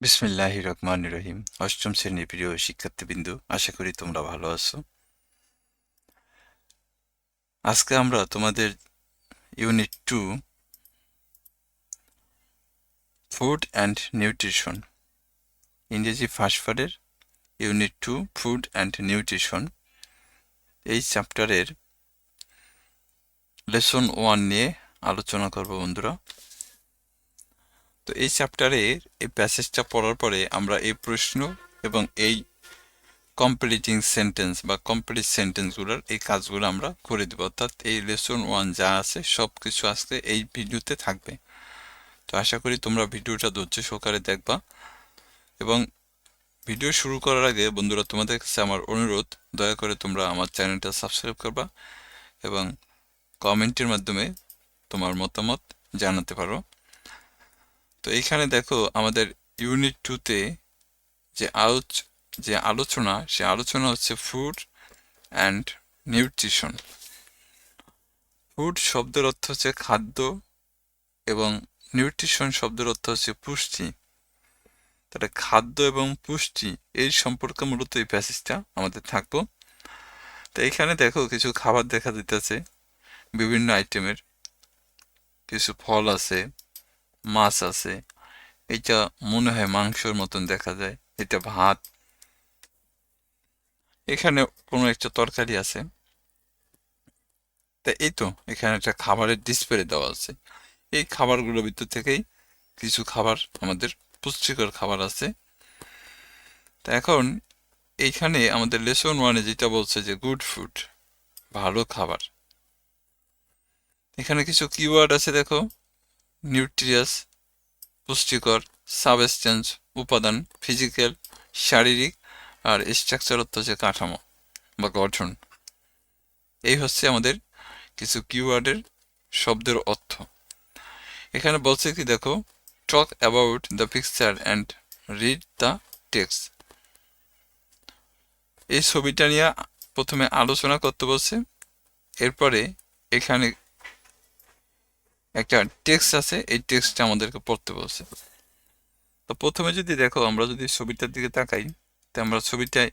বিসমিল্লাহ রহমান রহিম। অষ্টম শ্রেণির প্রিয় শিক্ষার্থীবৃন্দু, আশা করি তোমরা ভালো আছো। আজকে আমরা তোমাদের unit two, food and nutrition, ইংরেজি ফার্স্ট পার্টের unit two, food and nutrition. এই চ্যাপ্টারের লেসন ওয়ান নিয়ে আলোচনা করব বন্ধুরা। তো এই চ্যাপ্টারের এই প্যাসেজটা পড়ার পরে আমরা এই প্রশ্ন এবং এই কমপ্লিটিং সেন্টেন্স বা কমপ্লিট সেন্টেন্সগুলোর এই কাজগুলো আমরা করে দেবো। অর্থাৎ এই লেসন ওয়ান যা আছে সব কিছু আজকে এই ভিডিওতে থাকবে। তো আশা করি তোমরা ভিডিওটা ধৈর্য সহকারে দেখবা। এবং ভিডিও শুরু করার আগে বন্ধুরা, তোমাদের কাছে আমার অনুরোধ, দয়া করে তোমরা আমার চ্যানেলটা সাবস্ক্রাইব করবা এবং কমেন্টের মাধ্যমে তোমার মতামত জানাতে পারো। তো এইখানে দেখো আমাদের ইউনিট টুতে যে আলোচ, যে আলোচনা, সে আলোচনা হচ্ছে ফুড অ্যান্ড নিউট্রিশন ফুড শব্দের অর্থ হচ্ছে খাদ্য এবং নিউট্রিশন শব্দের অর্থ হচ্ছে পুষ্টি। তাহলে খাদ্য এবং পুষ্টি, এই সম্পর্কে মূলত এই প্যাসেজটা আমাদের থাকব। তো এখানে দেখো কিছু খাবার দেখা দিতেছে, বিভিন্ন আইটেমের কিছু ফল আছে মাছ আছে। এটা মনে হয় মাংসর মতন দেখা যায়। এটা ভাত। এখানে কোনো একটা তরকারি আছে। তা এই তো, এখানে একটা খাবারের ডিসপ্লে দেওয়া আছে। এই খাবারগুলোর ভিতর থেকেই কিছু খাবার, আমাদের পুষ্টিকর খাবার আছে। তা এখন এইখানে আমাদের লেসন ওয়ানে যেটা বলছে যে গুড ফুড ভালো খাবার। এখানে কিছু কিওয়ার্ড আছে দেখো। নিউট্রিয়াস, পুষ্টিকর, সাবস্টেন্স, উপাদান, ফিজিক্যাল, শারীরিক আর স্ট্রাকচার হচ্ছে কাঠামো বা গঠন। এই হচ্ছে আমাদের কিছু কিওয়ার্ডের শব্দের অর্থ। এখানে বলছে কি, দেখো talk about the picture and read the text এই ছবিটা নিয়ে প্রথমে আলোচনা করতে বলছে। এরপরে এখানে একটা টেক্সট আছে, এই টেক্সটটা আমাদেরকে পড়তে বলছে। তো প্রথমে যদি দেখো, আমরা যদি ছবিটার দিকে তাকাই, তো আমরা ছবিটায়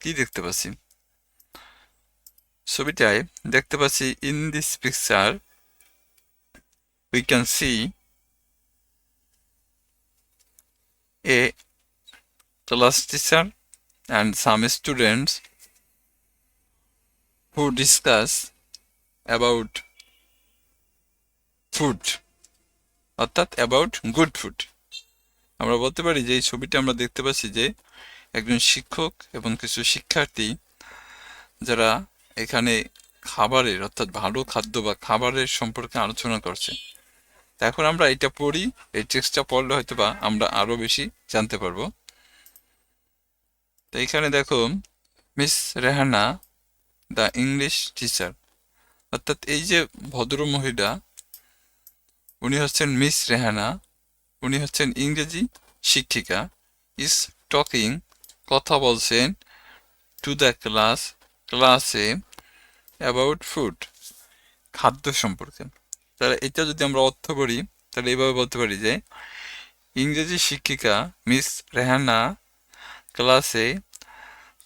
কি দেখতে পাচ্ছি? ছবিটায় দেখতে পাচ্ছি in this picture we can see a class teacher and some students who discuss about food অর্থাৎ অ্যাবাউট গুড ফুড আমরা বলতে পারি যে এই ছবিটা আমরা দেখতে পাচ্ছি যে একজন শিক্ষক এবং কিছু শিক্ষার্থী, যারা এখানে খাবারের অর্থাৎ ভালো খাদ্য বা খাবারের সম্পর্কে আলোচনা করছে। এখন আমরা এটা পড়ি, এই টেক্সটটা পড়লে হয়তো বা আমরা আরও বেশি জানতে পারব। তো এখানে দেখো, miss Rehana the English teacher অর্থাৎ এই যে ভদ্র মহিলা উনি হচ্ছেন মিস রেহানা, উনি হচ্ছেন ইংরেজি শিক্ষিকা। ইস টকিং কথা বলছেন টু দ্য ক্লাস ক্লাসে অ্যাবাউট ফুড খাদ্য সম্পর্কে। তাহলে এটা যদি আমরা অর্থ করি, তাহলে এইভাবে বলতে পারি যে, ইংরেজি শিক্ষিকা মিস রেহানা ক্লাসে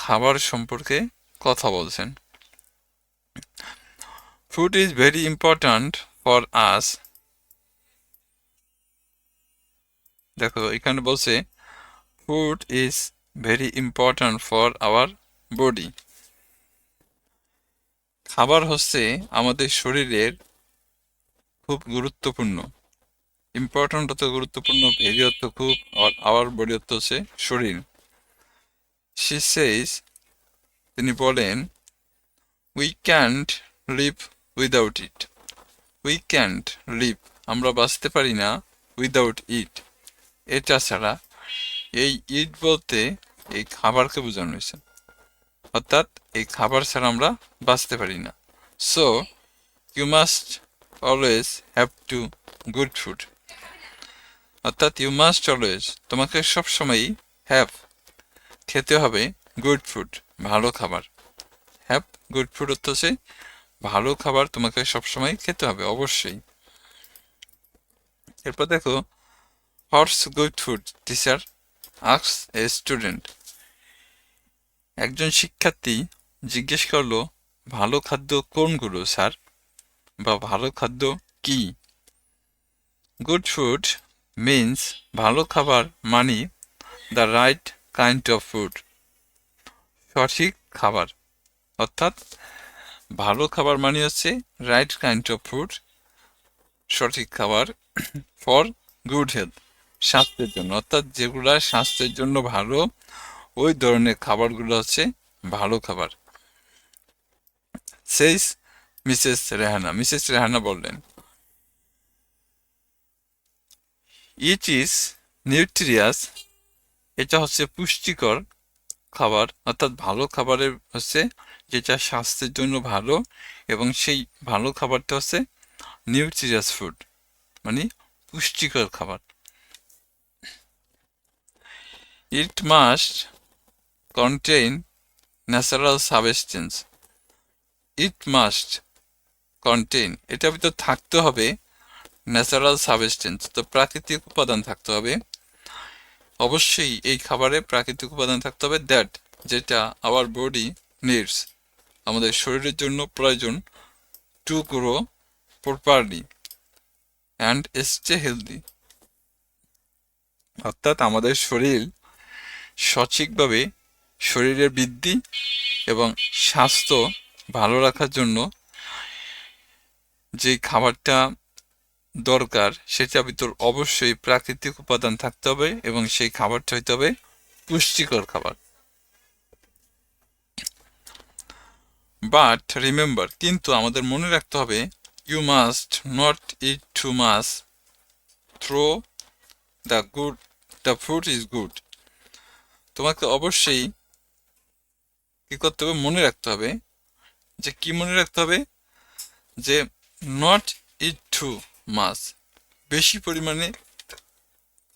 খাবার সম্পর্কে কথা বলছেন। Food is very important for us দেখো, এখানে বলছে food is very important for our body খাবার হচ্ছে আমাদের শরীরের খুব গুরুত্বপূর্ণ। ইম্পর্ট্যান্ট অর্থ গুরুত্বপূর্ণ ভেরি অর্থ খুব আওয়ার বডি অর্থ হচ্ছে শরীর। সি তিনি বলেন we can't live without it we can't live আমরা বাঁচতে পারি না উইদাউট ইট এটা ছাড়া এই ইট বলতে এই খাবারকে বোঝানো হয়েছে। অর্থাৎ এই খাবার ছাড়া আমরা বাঁচতে পারি না। So you must always have to good food অর্থাৎ ইউ মাস্ট অলওয়েজ তোমাকে সবসময়ই হ্যাভ খেতে হবে গুড ফুড ভালো খাবার। হ্যাভ গুড ফুড হচ্ছে ভালো খাবার তোমাকে সবসময় খেতে হবে, অবশ্যই। এরপর দেখো what's good food teacher asks a student একজন শিক্ষার্থী জিজ্ঞেস করল, ভালো খাদ্য কোনগুলো, স্যার? বা ভালো খাদ্য কি? গুড ফুড মিন্স ভালো খাবার মানি the right kind of food সঠিক খাবার। অর্থাৎ, ভালো খাবার মানে হচ্ছে রাইট কাইন্ড অফ ফুড সঠিক খাবার ফর গুড হেলথ স্বাস্থ্যের জন্য। অর্থাৎ যেগুলা স্বাস্থ্যের জন্য ভালো, ওই ধরনের খাবারগুলো হচ্ছে ভালো খাবার। Says Mrs Rehana Mrs Rehana বললেন ইট ইজ নিউট্রিয়াস এটা হচ্ছে পুষ্টিকর খাবার, অর্থাৎ ভালো খাবারের হচ্ছে যেটা স্বাস্থ্যের জন্য ভালো এবং সেই ভালো খাবারটা হচ্ছে নিউট্রিয়াস ফুড মানে পুষ্টিকর খাবার। It must contain natural substance. It must contain, এটার ভিতর থাকতে হবে ন্যাচারাল সাবস্টেন্স, তো প্রাকৃতিক উপাদান থাকতে হবে। অবশ্যই এই খাবারে প্রাকৃতিক উপাদান থাকতে হবে, দ্যাট যেটা আওয়ার বডি নিডস, আমাদের শরীরের জন্য প্রয়োজন to grow properly and stay healthy. অর্থাৎ আমাদের শরীর সঠিকভাবে শরীরের বৃদ্ধি এবং স্বাস্থ্য ভালো রাখার জন্য যে খাবারটা দরকার সেটা ভিতর অবশ্যই প্রাকৃতিক উপাদান থাকতে হবে এবং সেই খাবারটা হইতে হবে পুষ্টিকর খাবার। বাট রিমেম্বার কিন্তু আমাদের মনে রাখতে হবে you must not eat too much throw the good the food is good তোমাকে অবশ্যই কি করতে হবে? মনে রাখতে হবে যে কি মনে রাখতে হবে? যে নট ইট টু মাছ বেশি পরিমাণে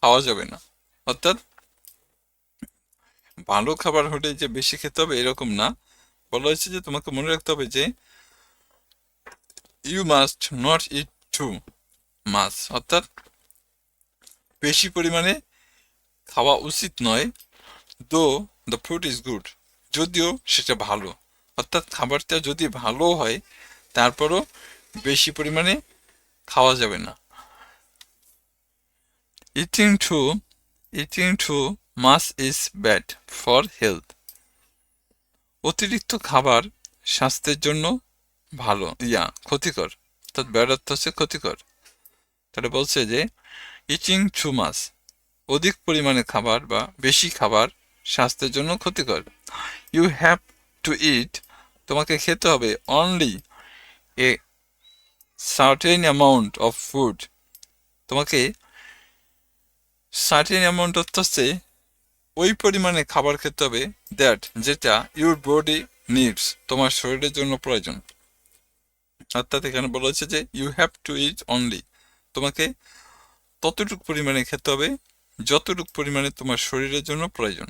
খাওয়া যাবে না। অর্থাৎ ভালো খাবার হলে যে বেশি খেতে হবে এরকম না। বলা হয়েছে যে তোমাকে মনে রাখতে হবে যে you must not eat too much অর্থাৎ বেশি পরিমাণে খাওয়া উচিত নয়। দো দ্য ফুড ইজ গুড যদিও সেটা ভালো। অর্থাৎ খাবারটা যদি ভালো হয়, তারপরও বেশি পরিমাণে খাওয়া যাবে না। Eating too eating too much is bad for health অতিরিক্ত খাবার স্বাস্থ্যের জন্য ভালো, ইয়া, ক্ষতিকর। অর্থাৎ ব্যাড অর্থ হচ্ছে ক্ষতিকর। তাহলে বলছে যে ইটিং টু মাস অধিক পরিমাণে খাবার বা বেশি খাবার স্বাস্থ্যের জন্য ক্ষতিকর। ইউ হ্যাভ টু ইট তোমাকে খেতে হবে only a certain amount of food তোমাকে সার্টেন অ্যামাউন্ট হচ্ছে ওই পরিমাণে খাবার খেতে হবে দ্যাট যেটা ইউর বডি নিডস তোমার শরীরের জন্য প্রয়োজন। অর্থাৎ এখানে বলা হচ্ছে যে you have to eat only তোমাকে ততটুকু পরিমাণে খেতে হবে, যতটুকু পরিমাণে তোমার শরীরের জন্য প্রয়োজন।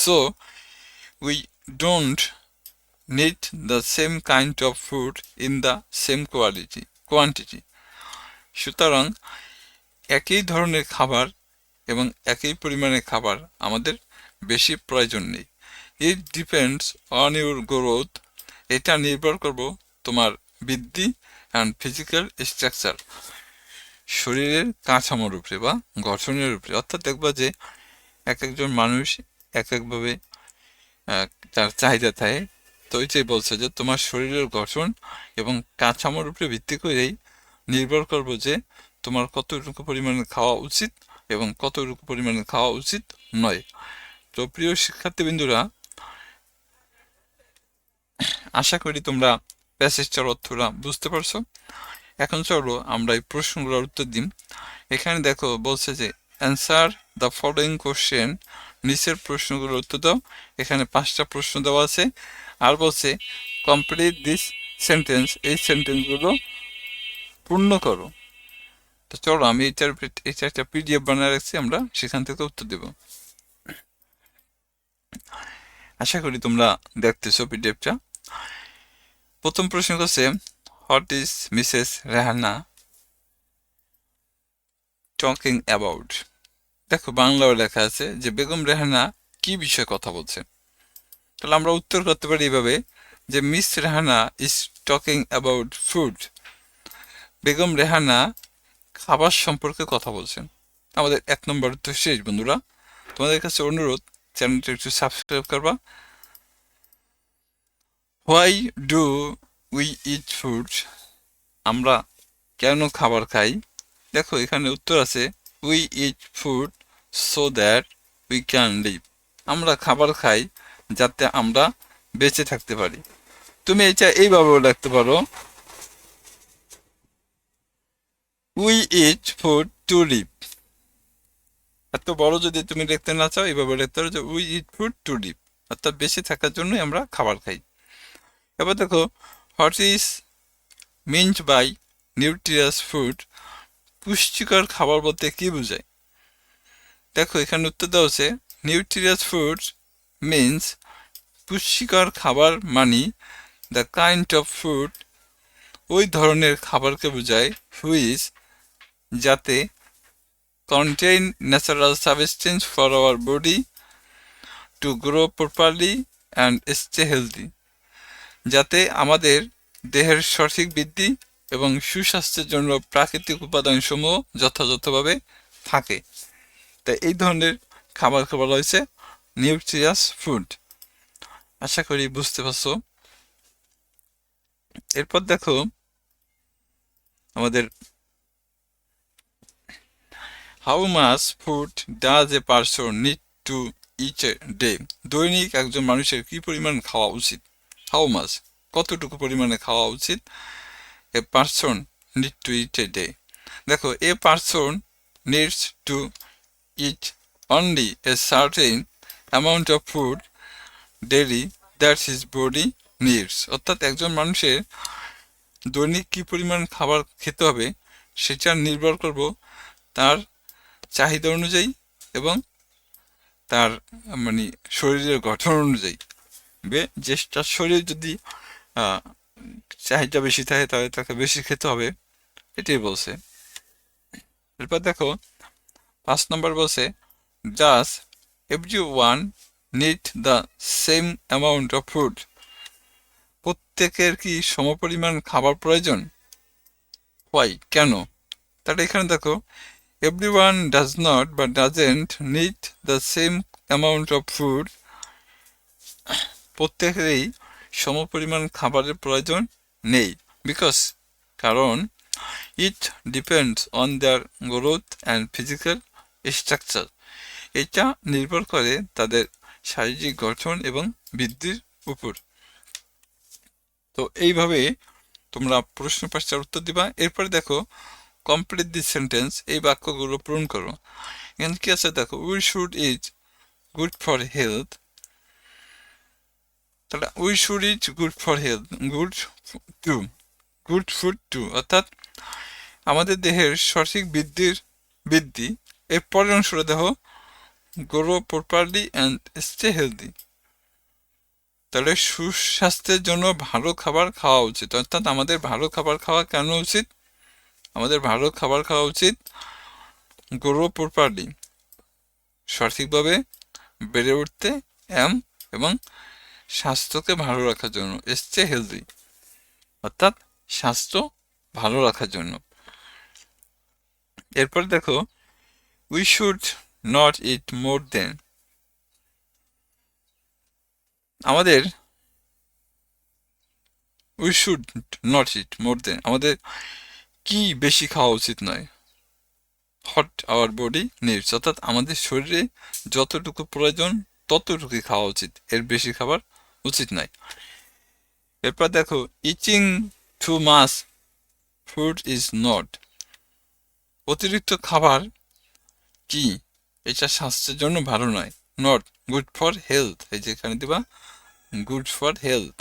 So we don't need the same kind of food in the same quality quantity সুতরাং, একই ধরনের খাবার এবং একই পরিমাণে খাবার আমাদের বেশি প্রয়োজন নেই। It depends on your growth এটা নির্ভর করব তোমার বৃদ্ধি অ্যান্ড ফিজিক্যাল স্ট্রাকচার শরীরের কাঠামোর উপরে বা গঠনের উপরে। অর্থাৎ দেখবা যে এক একজন মানুষ এক একভাবে তার চাহিদা থাকে। তো ওইটাই বলছে যে তোমার শরীরের গঠন এবং কাঠামোর উপরে ভিত্তি করেই নির্ভর করব যে তোমার কতটুকু পরিমাণে খাওয়া উচিত এবং কতটুকু পরিমাণে খাওয়া উচিত নয়। তো প্রিয় শিক্ষার্থীবৃন্দুরা, আশা করি তোমরা প্যাসেজটার অর্থটা বুঝতে পারছ। এখন চলো আমরা এই প্রশ্নগুলোর উত্তর দিই। এখানে দেখো বলছে যে অ্যান্সার দ্য ফলোয়িং কোশ্চেন নিচের প্রশ্নগুলোর উত্তর দাও। এখানে পাঁচটা প্রশ্ন দেওয়া আছে। আর বলছে কমপ্লিট দিস সেন্টেন্স এই সেন্টেন্সগুলো পূর্ণ করো। তো চলো, আমি এইটার এটা একটা পিডিএফ বানিয়ে রাখছি, আমরা সেখান থেকে উত্তর দেব। আশা করি তোমরা দেখতেছো পিডিএফটা প্রথম প্রশ্ন হচ্ছে what is Mrs Rehana talking about দেখো, বাংলাও লেখা আছে যে বেগম রেহানা কি বিষয়ে কথা বলছে? তাহলে আমরা উত্তর করতে পারি এভাবে যে miss Rehana is talking about food Begum Rehana খাবার সম্পর্কে কথা বলছেন আমাদের এক নম্বর উত্তর শেষ, বন্ধুরা। তোমাদের কাছে অনুরোধ, চ্যানেলটা একটু সাবস্ক্রাইব করবা। Why do we eat food আমরা কেন খাবার খাই? দেখো, এখানে উত্তর আছে we eat food so that we can live আমরা খাবার খাই যাতে আমরা বেঁচে থাকতে পারি। তুমি এটা এইভাবেও লিখতে পারো। We eat food to live এত বড় যদি তুমি লিখতে না চাও, এইভাবে লিখতে পারো যে we eat food to live অর্থাৎ বেঁচে থাকার জন্যই আমরা খাবার খাই। এবার দেখো what is meant by nutritious food পুষ্টিকর খাবার বলতে কি বোঝায়? দেখো, এখানে উত্তর দেওয়া হচ্ছে নিউট্রিয়াস ফুড মিন্স পুষ্টিকর খাবার মানি দ্য কাইন্ড অফ ফুড ওই ধরনের খাবারকে বোঝায় হুইজ যাতে contain natural substance for our body to grow properly and stay healthy যাতে আমাদের দেহের সঠিক বৃদ্ধি এবং সুস্বাস্থ্যের জন্য প্রাকৃতিক উপাদানসমূহ যথাযথভাবে থাকে। তাই এই ধরনের খাবার বলা হয়েছে নিউট্রিয়াস ফুড। আশা করি বুঝতে পারছ। এরপর দেখো আমাদের how much food does a person need to eat a day দৈনিক একজন মানুষের কি পরিমাণ খাওয়া উচিত? হাউ মাস কতটুকু পরিমাণে খাওয়া উচিত a person need to eat a day দেখো a person needs to eat only a certain amount of food daily that his body needs অর্থাৎ একজন মানুষের দৈনিক কী পরিমাণ খাবার খেতে হবে, সেটা নির্ভর করব তার চাহিদা অনুযায়ী এবং তার মানে শরীরের গঠন অনুযায়ী। যে, তার শরীর যদি চাহিদা বেশি থাকে, তাহলে তাকে বেশি খেতে হবে, এটাই বলছে। এরপর দেখো পাঁচ নম্বর বলছে does everyone need the same amount of food প্রত্যেকের কি সমপরিমাণ খাবার প্রয়োজন? হোয়াই কেন? তাহলে এখানে দেখো এভরি ওয়ান ডাজ নট বা doesn't need the same amount of food প্রত্যেকেরই সমপরিমাণ খাবারের প্রয়োজন নেই। বিকজ কারণ it depends on their growth and physical structure এটা নির্ভর করে তাদের শারীরিক গঠন এবং বৃদ্ধির উপর। তো এইভাবে তোমরা প্রশ্ন পাঁচটার উত্তর দিবা। এরপরে দেখো কমপ্লিট দি সেন্টেন্স এই বাক্যগুলো পূরণ করো। এখানে কি আছে দেখো we should is good for health তাহলে we should is good for health good to good food to অর্থাৎ আমাদের দেহের সঠিক বৃদ্ধির, বৃদ্ধি এর পরের অংশটা দেখো। Grow properly and stay healthy তাহলে সুস্বাস্থ্যের জন্য ভালো খাবার খাওয়া উচিত। অর্থাৎ আমাদের ভালো খাবার খাওয়া কেন উচিত? আমাদের ভালো খাবার খাওয়া উচিত গ্রো প্রপারলি। সঠিকভাবে বেড়ে উঠতে এম এবং স্বাস্থ্যকে ভালো রাখার জন্য স্টে হেলদি অর্থাৎ স্বাস্থ্য ভালো রাখার জন্য। এরপর দেখো we should not eat more than আমাদের we should not eat more than আমাদের কি বেশি খাওয়া উচিত নয়? হট আওয়ার বডি নিডস অর্থাৎ আমাদের শরীরে যতটুকু প্রয়োজন ততটুকুই খাওয়া উচিত, এর বেশি খাবার উচিত নয়। এরপর দেখো ইচিং too much food is not অতিরিক্ত খাবার কি? এটা স্বাস্থ্যের জন্য ভালো নয়। নট গুড ফর হেলথ এই যে এখানে দিবা গুড ফর হেলথ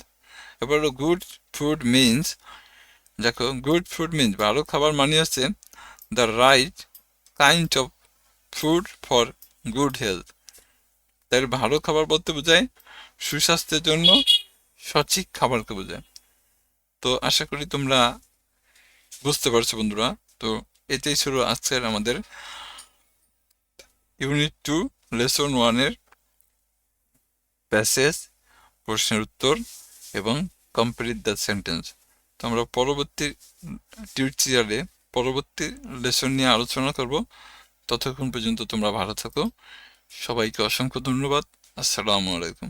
এবার গুড ফুড মিনস দেখো গুড ফুড মিনস ভালো খাবার মানে হচ্ছে the right kind of food for good health তাই ভালো খাবার বলতে বোঝায় সুস্বাস্থ্যের জন্য সঠিক খাবারকে বোঝায়। তো আশা করি তোমরা বুঝতে পারছ বন্ধুরা। তো এটাই ছিল আজকের আমাদের ইউনিট টু লেসন ওয়ানের প্যাসেজ প্রশ্নের উত্তর এবং কমপ্লিট দ্য সেন্টেন্স তো আমরা পরবর্তী টিউটোরিয়ালে পরবর্তী লেসন নিয়ে আলোচনা করব। ততক্ষণ পর্যন্ত তোমরা ভালো থাকো। সবাইকে অসংখ্য ধন্যবাদ। আসসালামু আলাইকুম।